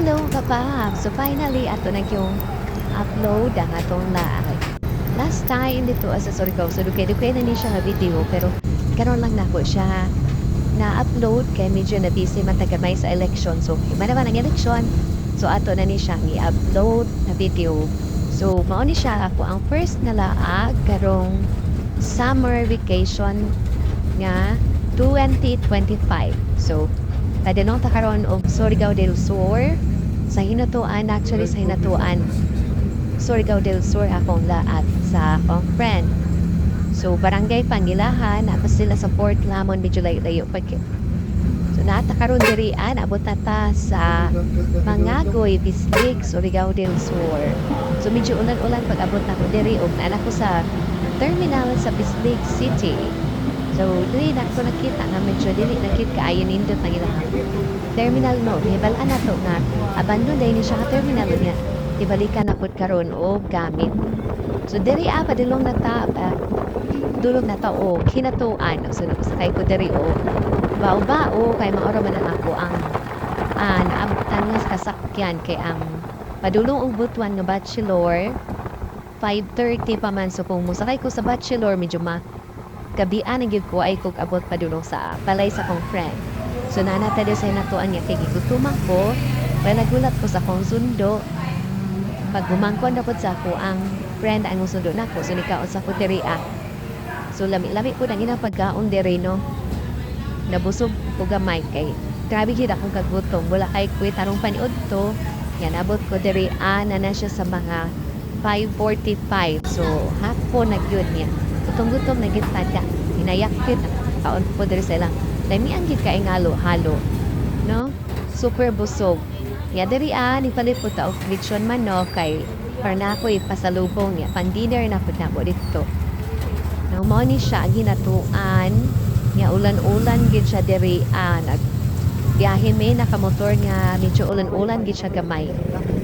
Hello kapaham. So finally ato na yung upload ang atong laag. Last time dito as a sorry ko so dukay-dukay na ni siya nga video pero karon lang nako siya na-upload kay medyo na busy man sa election so hima naman ang election so ato na ni siya i-upload na video so mao ni siya ako ang first na laag karong summer vacation nga 2025 so Tadanong ta karon og Surigao del Sur sa hinatuan actually sa hinatuan Surigao del Sur akong laat sa akong friend. So barangay Pangilahan na sila sa Port Lamon medyo layo-layo pa kit. So nata karon diri an abot na ta sa Mangagoy Bislig Surigao del Sur. So medyo ulan-ulan pag abot na ko diri og naa ko sa terminal sa Bislig City. So, dili na ko nakita nga medyo dili nakita kaayo nindot na ilang terminal no. Hibalaan na to nga abandon dahil ni siya ka terminal niya. Ibalikan na pud karon og gamit. So, diri ah, padulong na ta, ah, dulog na ta o kinatuan. So, nakusakay ko diri o bao-bao kay maoro man ako ang ah, naabutan nga sa kasakyan kay ang padulong og butuan nga bachelor 5.30 pa man so kung musakay ko sa bachelor medyo ma kabian ang ko ay kog abot padulong sa balay sa kong friend. So nanata sa natuan niya kay gigutumang ko, kaya nagulat ko sa kong sundo. Pag gumangkon na po sa ako ang friend ang sundo nako so nikaon sa ko diri ah. So lami-lami po nang inang pagkaon diri no. Nabusog ko gamay kay grabe gid akong kagutom wala kay kuy tarong paniud to. Yan abot ko diri ah na na siya sa mga 5.45 so hapon na gyud niya gutom-gutom na gid tada hinayakit kaon po diri sa ilang. Lami ang gid kay halo no? Super busog. Ya diri ah ni palit po ta og lechon manok kay para na ako ipasalubong ya pan dinner na pud nabo dito. Nang mao ni siya ginatuan. Nga ulan-ulan gid siya diri ah nag biyahe may nakamotor nga medyo ulan-ulan gid siya gamay.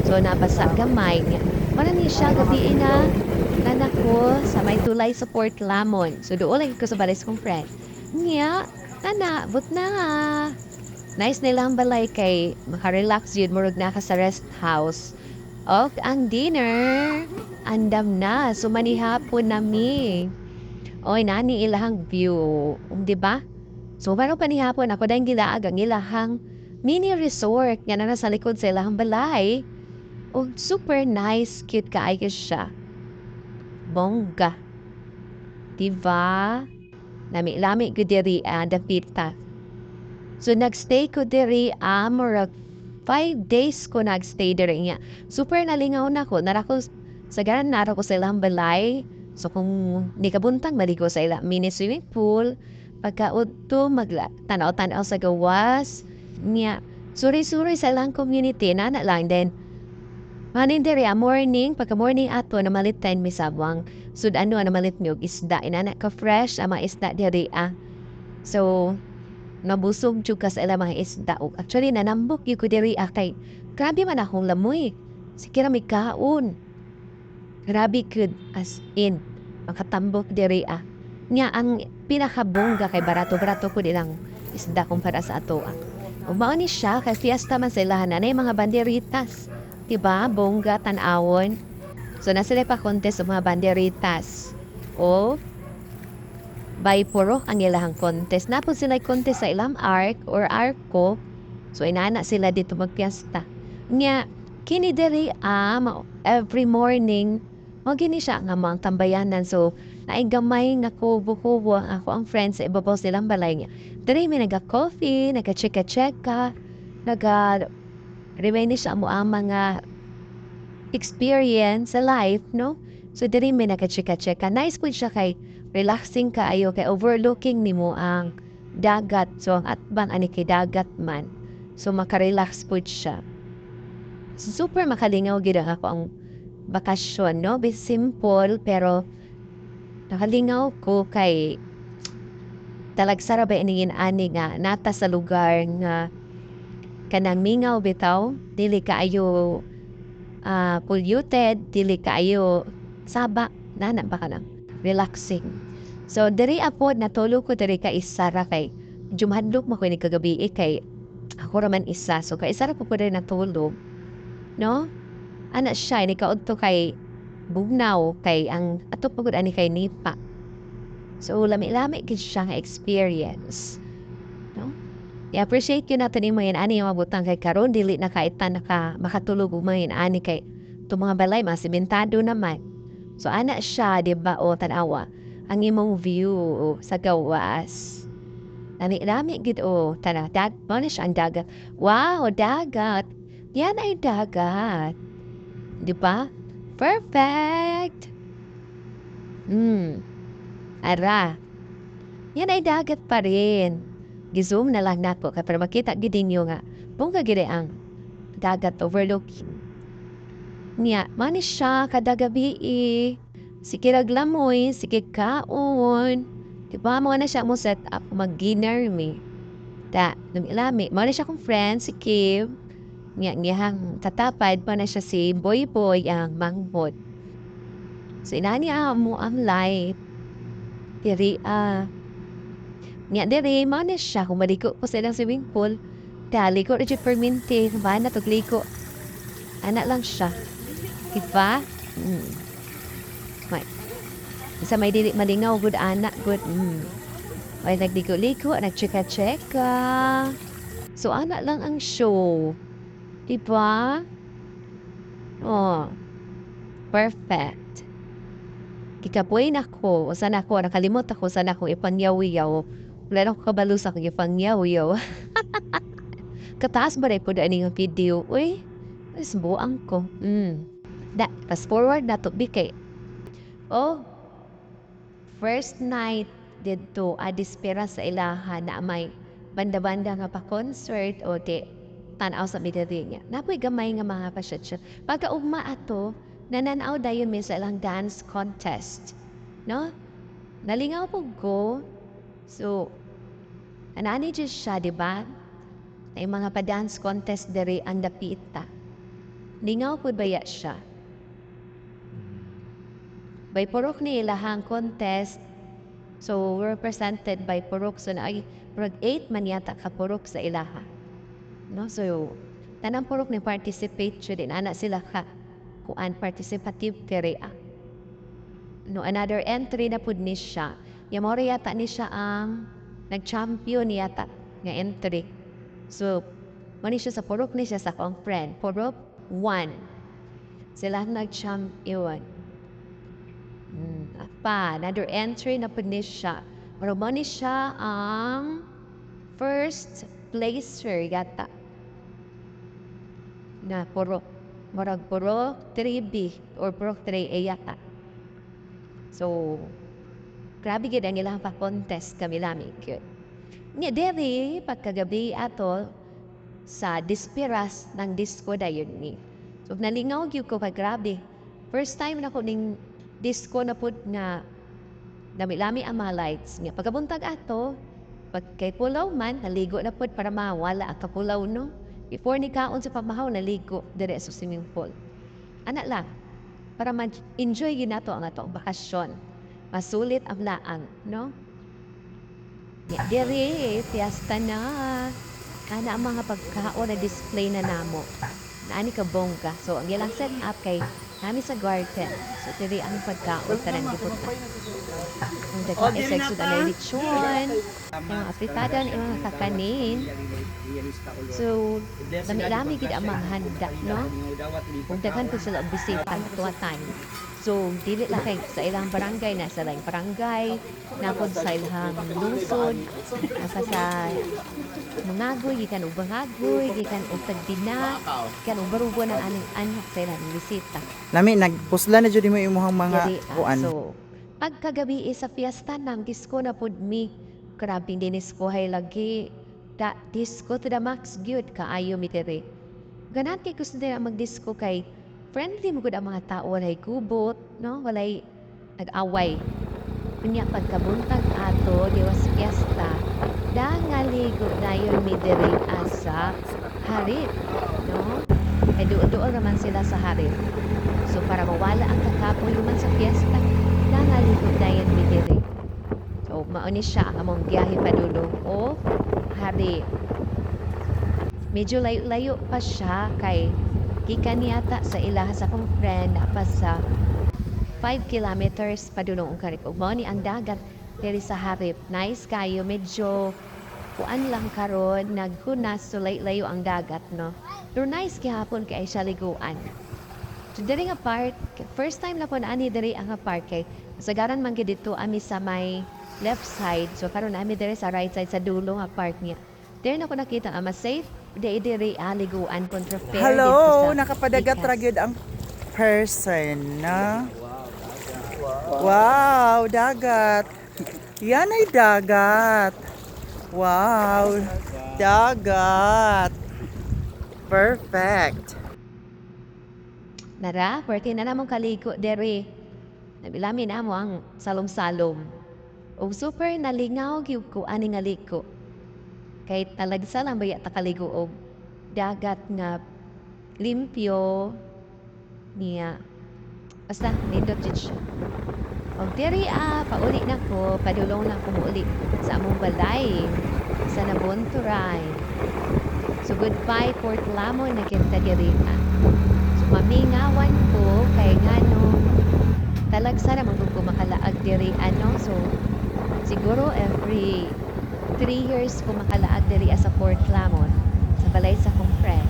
So nabasa gamay nga wala ni siya gabi na anak ko sa may tulay sa Port Lamon. So doon ko sa balis kong friend. Nya, tana, but na. Nice nila ang balay kay makarelax yun, murag na ka sa rest house. Og ang dinner, andam na, so manihapon nami. Oy, nani ilahang view, um, di ba? So baro panihapon ako dahil gilaag ang ilahang mini resort nga na nasa likod sa ilahang balay. Og super nice, cute kaayos siya bongga. Diba? Lami-lami ko diri ah, dapita. So nagstay ko diri ah, murag five days ko nagstay diri nga. Super nalingaw na ko. Nara ko sa garan nara ko sa ilang balay. So kung ni kabuntang maligo sa ilang mini swimming pool, pagkaudto magla tanaw-tanaw sa gawas niya suri-suri sa ilang community na na lang then Manin diri a morning, pagka morning ato na malit 10 mi sabwang. Sud ano na malit mi og isda inana ka fresh ama isda diri ah. So nabusog jud ka sa mga isda actually nanambok gyud ko diri ah kay grabe man akong lamoy. Sikira mi kaon. Grabe good as in makatambok diri ah. Nya ang pinakabongga kay barato-barato ko nilang isda kumpara sa ato ah. Ug mao ni siya kay fiesta man sila na mga banderitas. Diba? Bongga, tanawon. So, nasa pa contest mga banderitas. O, by puro ang ilahang contest. Napon sila contest sa ilang arc or arco. So, inana sila dito magpiesta. Nga, kini diri ah, every morning, mo gini siya nga mga tambayanan. So, naigamay nga kubo-kubo ako ang friends sa ibabaw silang balay niya. Diri may naga-coffee, naga-chika-cheka, naga remind siya mo ang mga experience sa life, no? So, diri may nakachika-chika. Nice po siya kay relaxing ka ayo kay overlooking nimo ang dagat. So, ang atbang ani kay dagat man. So, makarelax po siya. Super makalingaw gid ako ang bakasyon, no? Be simple, pero nakalingaw ko kay talagsara ba iningin ani nga nata sa lugar nga kanang mingaw bitaw dili kaayo uh, polluted dili kaayo saba nana ba kanang relaxing so diri apod natulog ko diri ka isara kay jumhadlok mo ni kagabi eh, kay Ako raman isa. So, kay isa ra po ko rin natulog. No? Ana siya, ni kaudto kay bugnaw, kay ang ato pagod ani kay nipa. So, lami-lami gid siya nga experience. No? I-appreciate yun natin yung mga ani yung mabutang kay karon dili na kaitan naka makatulog og mga ani kay itong mga balay mga simentado naman. So ana siya, di ba, o tanawa, ang imong view o, sa gawas. Nami-rami gid o, tana, dag, mo ang dagat. Wow, dagat. Yan ay dagat. Di ba? Perfect! Hmm. Ara. Yan ay dagat pa rin. Gizoom na lang nako kay para makita gid ninyo nga bongga gid ang dagat overlooking. Niya, mani siya kada gabi eh. Sige raglamoy, sige kaon. Di ba mo na siya mo set up mag-dinner mi. Da, lumilami. Mo na siya kong friend, si Kim. Niya, niyang tatapad pa na siya si Boy Boy ang mangbot. So inani ah, mo ang life. Diri ah. Diri mo na siya kung maliko po sa ilang swimming pool. Dali ko rin perminti. Ba na liko. Anak lang siya. Diba? Mm. May. Isa may dili malingaw good anak good. Mm. May nagliko-liko, nagchika-cheka. So anak lang ang show. Diba? Oh. Perfect. Kikapoy na ko. Usan ako, nakalimot ako, saan ako ipangyaw-yaw. Wala na ako kabalo sa kong ipangyaw-yaw. Kataas ba rin po daan yung video? Uy, is buang ko. Mm. Da, fast forward na to, bikay. Oh, first night dito, adispera sa ilahan na may banda-banda nga pa concert o di tanaw sa midari niya. Napoy gamay nga mga pasyat Pagka ugma ato, nananaw dayon mi sa ilang dance contest. No? Nalingaw po ko. So, anani dyan siya, di ba? Na yung mga pa-dance contest diri ang dapita. Lingaw po ba ya siya? By Purok ni ilahang contest, so we're presented by Purok. So na Purok 8 man yata ka Purok sa ilaha. No? So, tanang Purok ni participate siya din. Anak sila ka kuan participative terea. No, another entry na pud ni siya. Yamoro yata ni siya ang nag-champion yata nga entry. So, mani siya sa Purok ni siya sa akong friend. Purok 1. Sila nag-champion. Hmm, pa, another entry na po ni siya. Pero mo ni siya ang first placer yata. Na puro, marag puro 3B or puro 3A yata. So, grabe gid ang ilang pa-contest kami lami gyud. Nya dere pagkagabi ato sa Dispiras ng disco dayon ni. So nalingaw gyud ko kay grabe. First time na ko ning disco na pud nga dami-lami ang mga lights. Nga pagkabuntag ato, pag kay pulaw man, naligo na pud para mawala ang kapulaw no. Before ni kaon sa pamahaw, naligo dire sa swimming pool. Anak lang, para ma-enjoy yun nato ang atong bakasyon. Masulit ang laang, no? Ya, dire, fiesta na. Ana ang mga pagkaon na display na namo. Naani ka bongga. So, ang ilang set up kay nami sa garden. So, diri ang pagkaon tanan gipot na. Ang dagang oh, sexo na lechon, yung mga afritada, yung mga kakanin. So, dami-dami gid ang mga handa, no? Kung daghan po sila ang bisita tuwatan. So, dili lang kay sa ilang barangay na sa ilang barangay, napod sa ilang lungsod, nasa sa mangagoy, gikan og bangagoy, gikan og tagdina, gikan og barugo ng aning anak sa ilang bisita. Nami nagpusla na jud mo imong mga Dili, ah, kuan. so, pagkagabi sa fiesta nam disco na pud mi. Grabe din disco hay lagi. Da, disco to the max gyud kaayo mi diri. Ganat kay gusto nila mag-disco kay friendly mo ang mga tao walay gubot, no? Walay nag-away. Kunya pagkabuntag ato diwa sa fiesta, dangaligo dayon mi diri asa harit, no? Kay duol-duol naman sila sa harit. So para mawala ang kakapoy man sa fiesta, nangalikod dayan mi diri. So mauni siya among biyahe padulo o hari. medyo layo-layo pa siya kay gikan niyata sa ilaha sa kong friend pa sa 5 kilometers padulong ang karik. Ug mao ni ang dagat diri sa Harip. Nice kayo, medyo kuan lang karon naghunas so layo ang dagat no. Pero nice gihapon kay siya liguan. So diri nga park, first time na po na ani diri ang park kay sagaran man gid ami sa may left side. So karon ami diri sa right side sa dulo nga park niya. Diri na ko nakita ang mas safe diri diri ah, liguan kontra fair dito Hello, nakapadagat ra gyud ang person na. Wow, dagat. Yan ay dagat. Wow, dagat. Perfect. Nara, pwerte na namong kaligo dere. Nabilami na mo ang salom-salom. O super nalingaw gyud ko ani nga liko. Kay talagsa lang baya ta kaligo og dagat nga limpyo niya. Basta nindot jud siya. Og diri ah, pauli na ko, padulong na ko muuli sa among balay sa Nabunturay. So goodbye Port Lamon na kita diri ah. So mamingawan ko kay ngano talagsa naman ko makalaag diri ano so siguro every 3 years ko makalaag diri sa Port Lamon sa balay sa kong friend.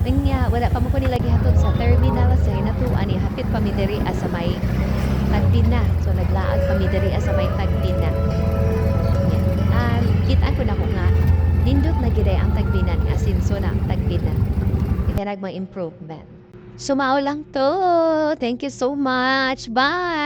Kanya, wala pa mo ko nila gihatod sa terminal sa hinatuan ni hapit pa diri sa may Tagpina. So naglaag pa diri sa may Tagpina. Ah, kita ko na ko nga nindot na gid ang Tagpina ni asinso na ang Tagpina. Kaya nagma improvement. Sumao lang to. Thank you so much. Bye!